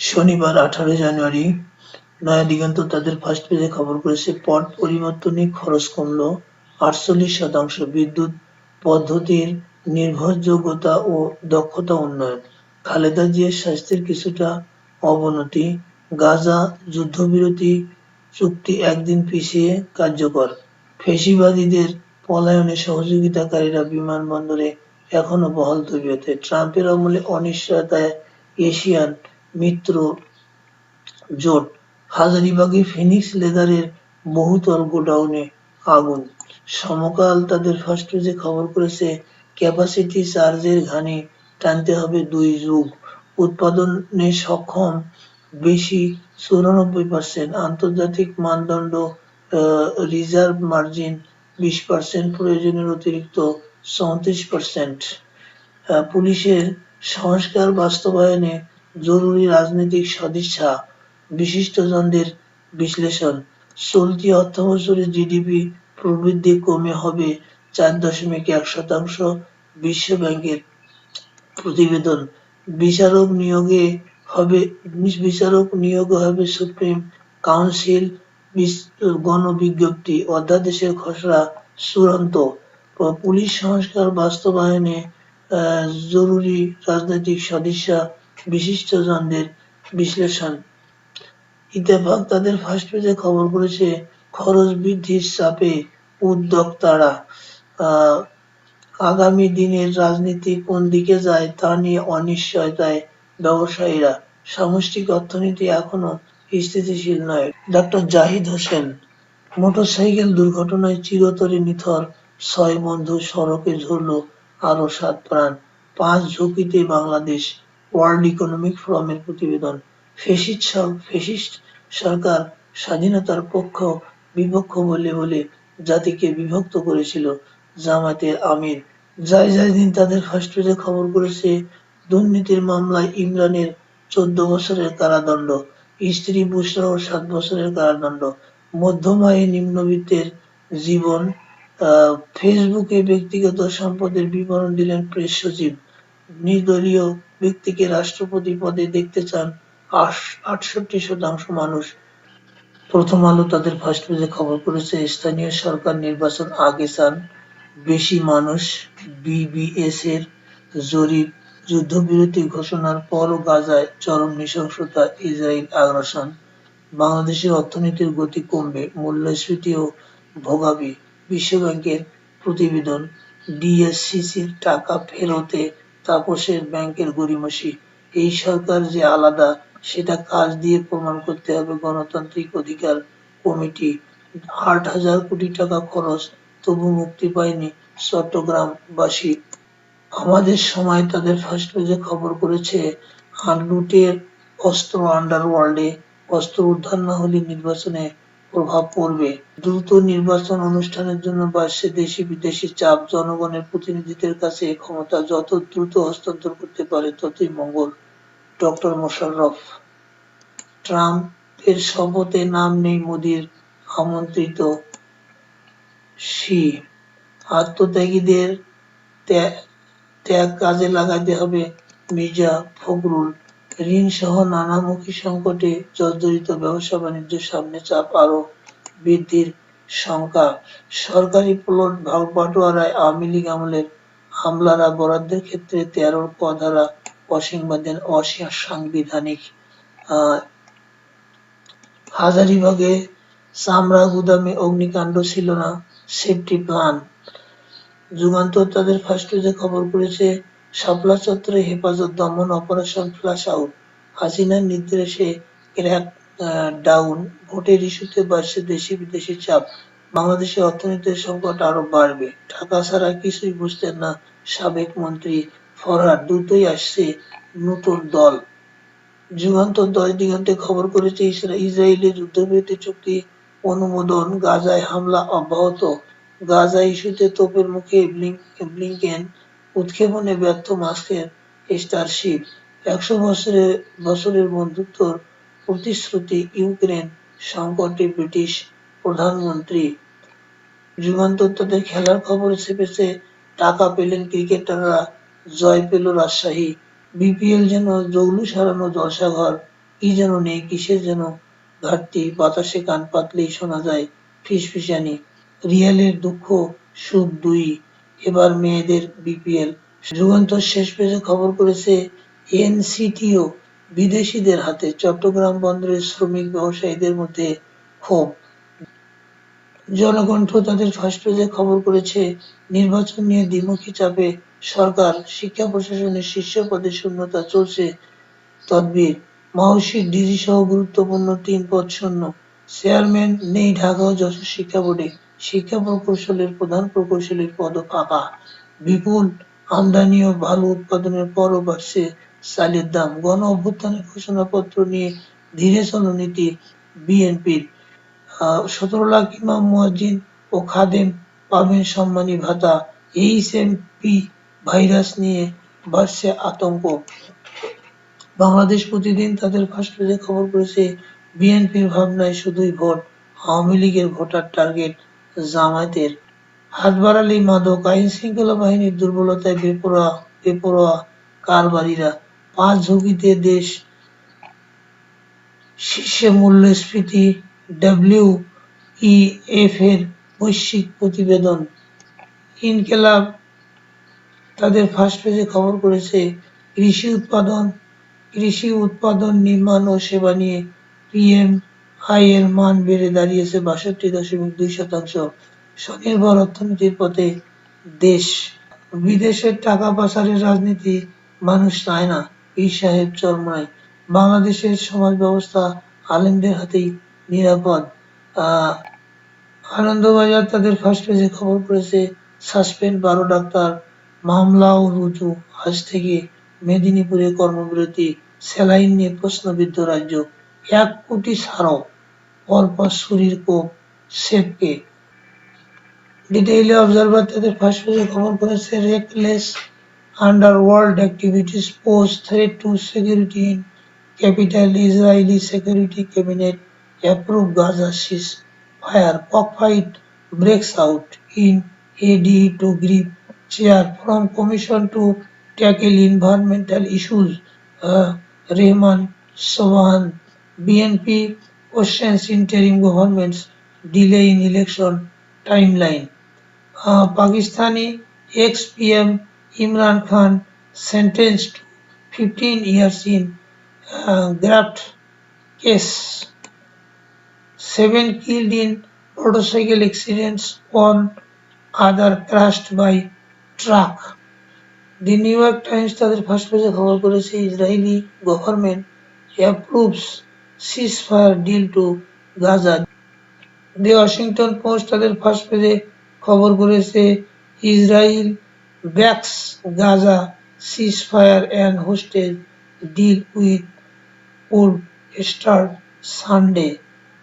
শনিবার, আঠারো জানুয়ারি। নয়া দিগন্ত তাদের ফার্স্ট পেজে খবর করেছে, পট পরিবর্তনে খরচ কমল আটচল্লিশ শতাংশ। বিদ্যুৎ পদ্ধতির নির্ভরযোগ্যতা ও দক্ষতা উন্নয়ন। খালেদা জিয়ার স্বাস্থ্যের কিছুটা অবনতি। গাজা যুদ্ধবিরতি চুক্তি একদিন পিছিয়ে কার্যকর। ফেসিবাদীদের পলায়নে সহযোগিতাকারীরা বিমানবন্দরে এখনও বহাল তবিয়তে। ট্রাম্পের আমলে অনিশ্চয়তায় এশিয়ান মিত্র, জোট, হাজারিবাগে ফিনিক্স লেদারের বহুতল গোডাউনে আগুন। সমকাল তাদের ফার্স্ট পেজে খবর করেছে ক্যাপাসিটি চার্জের ঘানি টানতে হবে দুই যুগ। উৎপাদনে সক্ষম বেশি চুরানব্বই পার্সেন্ট আন্তর্জাতিক মানদণ্ড রিজার্ভ মার্জিন বিশ পার্সেন্ট প্রয়োজনের অতিরিক্ত চৌত্রিশ পার্সেন্ট পুলিশের সংস্কার বাস্তবায়নে জরুরি রাজনৈতিক সদিচ্ছা, বিশিষ্টজনদের বিশ্লেষণ, চলতি অর্থবছরে জিডিপি প্রবৃদ্ধি কমে হবে চার দশমিক এক শতাংশ বিশ্ব ব্যাংকের প্রতিবেদন। বিচারক নিয়োগে হবে, বিচারক নিয়োগ হবে সুপ্রিম কাউন্সিল গণবিজ্ঞপ্তি, অধ্যাদেশের খসড়া চূড়ান্ত। পুলিশ সংস্কার বাস্তবায়নে জরুরি রাজনৈতিক সদিচ্ছা বিশিষ্টজনদের বিশ্লেষণ। ইত্তেফাক তাদের ফার্স্ট পেজে খবর করেছে, খরচ বৃদ্ধির চাপে উদ্যোক্তারা। আগামী দিনের রাজনীতি কোন দিকে যায় তা নিয়ে অনিশ্চয়তায় ব্যবসায়ীরা। সামষ্টিক অর্থনীতি এখনও স্থিতিশীল নয়। ডক্টর জাহিদ হোসেন, মোটরসাইকেল দুর্ঘটনায় চিরতরে নিথর, ছয় বন্ধু সড়কে ঝরল আরও সাত প্রাণ। পাঁচ ঝুঁকিতে বাংলাদেশ ওয়ার্ল্ড ইকোনমিক ফোরামের প্রতিবেদন। ফেসিস্ট সরকার স্বাধীনতার পক্ষ, বিপক্ষ বলে বলে জাতিকে বিভক্ত করেছিল জামাতের আমির। যায় যায় দিন তাদের ফার্স্ট পেজে খবর করেছে, দুর্নীতির মামলায় ইমরানের চোদ্দ বছরের কারাদণ্ড, স্ত্রী বুসরাও সাত বছরের কারাদণ্ড। মধ্যম আয়ে নিম্নবিত্তের জীবন ফেসবুকে ব্যক্তিগত সম্পদের বিবরণ দিলেন প্রেস সচিব। নির্দলীয় ব্যক্তিকে রাষ্ট্রপতি পদে দেখতে চান আটষট্টি শতাংশ মানুষ। প্রথম আলো তাদের ফার্স্ট পেজে খবর করেছে স্থানীয় সরকার নির্বাচন আগে চান। বেশি মানুষ বিবিএস এর জরিপ, যুদ্ধবিরতি ঘোষণার পরও গাজায় চরম নৃশংসতা, ইসরায়েল আগ্রাসন। বাংলাদেশের অর্থনীতির গতি কমবে, মূল্যস্ফীতি ও ভোগাবি। বিশ্বব্যাংকের প্রতিবেদন ডিএসসিসির টাকা ফেরতে তাপসের ব্যাংকের গড়িমসি। এই সরকার যে আলাদা, সেটা কাজ দিয়ে প্রমাণ করতে হবে গণতান্ত্রিক অধিকার কমিটি। আট হাজার কোটি টাকা খরচ, তবু মুক্তি পায়নি চট্টগ্রামবাসী। আমাদের সময় তাদের ফার্স্ট পেজে খবর করেছে আর লুটের অস্ত্র আন্ডারওয়ার্ল্ডে অস্ত্র উদ্ধার না হলে নির্বাচনে প্রভাব পড়বে। দ্রুত নির্বাচন অনুষ্ঠানের জন্য বাড়ছে দেশি বিদেশি চাপ। জনগণের প্রতিনিধিদের কাছে ক্ষমতা যত দ্রুত হস্তান্তর করতে পারে ততই মঙ্গল। ডক্টর মোশাররফ ট্রাম্পের শপথে নাম নেই মোদির আমন্ত্রিত শি। আত্মত্যাগীদের ত্যাগ কাজে লাগাতে হবে মির্জা ফখরুল। ঋণ সহ নানামুখী সংকটে জর্জরিত ব্যবসা বাণিজ্য সামনে চাপ আরও বৃদ্ধির শঙ্কা। সরকারি প্লট ভাগবাটোয়ারায় আওয়ামী লীগ আমলের হামলারা বরাদ্দের ক্ষেত্রে তেরোর পধারা অসংবাদের অসাংবিধানিক হাজারিবাগে চামড়া, গুদামে অগ্নিকাণ্ড ছিল না, সেফটি প্ল্যান। যুগান্তর তাদের ফার্স্ট খবর করেছে শাপলা হেফাজত দমন অপারেশন ফ্লাশ আউট। হাসিনার নির্দেশে ক্র্যাক ডাউন। ভোটের ইস্যুতে বাড়ছে দেশি বিদেশি চাপ। বাংলাদেশের অর্থনীতির সংকট আরও বাড়বে। ঢাকা ছাড়া কিছুই বুঝতেন না সাবেক মন্ত্রী ফরহাদ দ্রুতই আসছে নতুন দল। যুগান্তর দশ দিগন্তে খবর করেছে ইসরায়েলের যুদ্ধবিরতি চুক্তি অনুমোদন, গাজায় হামলা অব্যাহত। গাজা ইস্যুতে তোপের মুখে ব্লিংকেন উৎক্ষেপণে ব্যর্থ মাস্কের স্টারশিপ। একশো বছরের বছরের বন্ধুত্বর প্রতিশ্রুতি ইউক্রেন, সংকটে ব্রিটিশ প্রধানমন্ত্রী। যুগান্তর খেলার খবরে ছেপেছে, টাকা পেলেন ক্রিকেটাররা, জয় পেল রাজশাহী। বিপিএল যেন জৌলু সারানো জলসাঘর, কি যেন নেই, কিসের যেন ঘাটতি, বাতাসে কান পাতলেই শোনা যায় ফিসফিসানি। রিয়ালের দুঃখ, সুখ দুই। এবার মেয়েদের বিপিএল। যুগান্তর শেষ পেজে খবর করেছে, এনসিটিও বিদেশিদের হাতে চট্টগ্রাম বন্দরের শ্রমিক ব্যবসায়ীদের মধ্যে ক্ষোভ। জনকণ্ঠ তাদের ফার্স্ট পেজে খবর করেছে, নির্বাচন নিয়ে দ্বিমুখী চাপে সরকার, শিক্ষা প্রশাসনের শীর্ষ পদে শূন্যতা চলছে। তদবির, মাহসির ডিজি সহ গুরুত্বপূর্ণ তিন পদ শূন্য। চেয়ারম্যান নেই ঢাকা ও যশোর শিক্ষা বোর্ডে। শিক্ষা প্রকৌশলের প্রধান প্রকৌশলীর পদও ফাঁকা বিপুল, আমদানি ও ভালো উৎপাদনের পরও বাড়ছে চালের দাম, গণ অভ্যুত্থানের ঘোষণাপত্র নিয়ে ধীরে চলনীতি বিএনপির। সতেরো লাখ ইমাম, মুয়াজ্জিন ও খাদেম পাবেন সম্মানী ভাতা। এইচএমপি ভাইরাস নিয়ে বাড়ছে আতঙ্ক। বাংলাদেশ প্রতিদিন তাদের ফার্স্ট খবর করেছে, বিএনপির ভাবনায় শুধুই ভোট, আওয়ামী লীগের ভোটার টার্গেট জামায়াতের। হাত বাড়ালেই মাদক, আইন শৃঙ্খলা বাহিনীর দুর্বলতায় বেপরোয়া বেপরোয়া কারবারিরা। পাঁচ ঝুঁকিতে দেশ শীর্ষে মূল্যস্ফীতি ডাব্লিউ এফ এর বৈশ্বিক প্রতিবেদন। ইনকেলাব তাদের ফার্স্ট পেজে খবর করেছে, কৃষি উৎপাদন কৃষি উৎপাদন, নির্মাণ ও সেবা নিয়ে পিএম আই এর মান বেড়ে দাঁড়িয়েছে বাষট্টি দশমিক দুই শতাংশ। স্বনির্ভর অর্থনীতির পথে দেশ। বিদেশের টাকা পাচারের রাজনীতি মানুষ চায় না। পীর সাহেব চরমায়। বাংলাদেশের সমাজ ব্যবস্থা আলেমদের হাতেই নিরাপদ। আনন্দবাজার তাদের ফার্স্ট পেজে খবর পড়েছে সাসপেন্ড বারো ডাক্তার মামলাও রুজু। আজ থেকে মেদিনীপুরে কর্মবিরতি। স্যালাইন নিয়ে প্রশ্নবিদ্ধ রাজ্য। এক কোটি ছাড়ও পরপর শরীর কোপ সেফকে দি ডেইলি অবজারভার তাদের পেজে খবর করেছে reckless underworld activities pose threat to security in capital Israeli security cabinet approve Gaza cease fire cockfight breaks out in ADE to grip chair from commission to tackle environmental issues. Uh, Rehman Sohan, BNP questions interim government's delay in election timeline. Uh, Pakistani ex-PM Imran Khan sentenced to 15 years in uh, graft case. Seven killed in motorcycle accidents, one other crushed by truck. The New York Times তাদের first পেজে খবর করেছে Israeli government approves cease fire deal to Gaza the Washington Post তাদের first পেজে খবর করেছে, Israel backs Gaza ceasefire and hostage deal with would start Sunday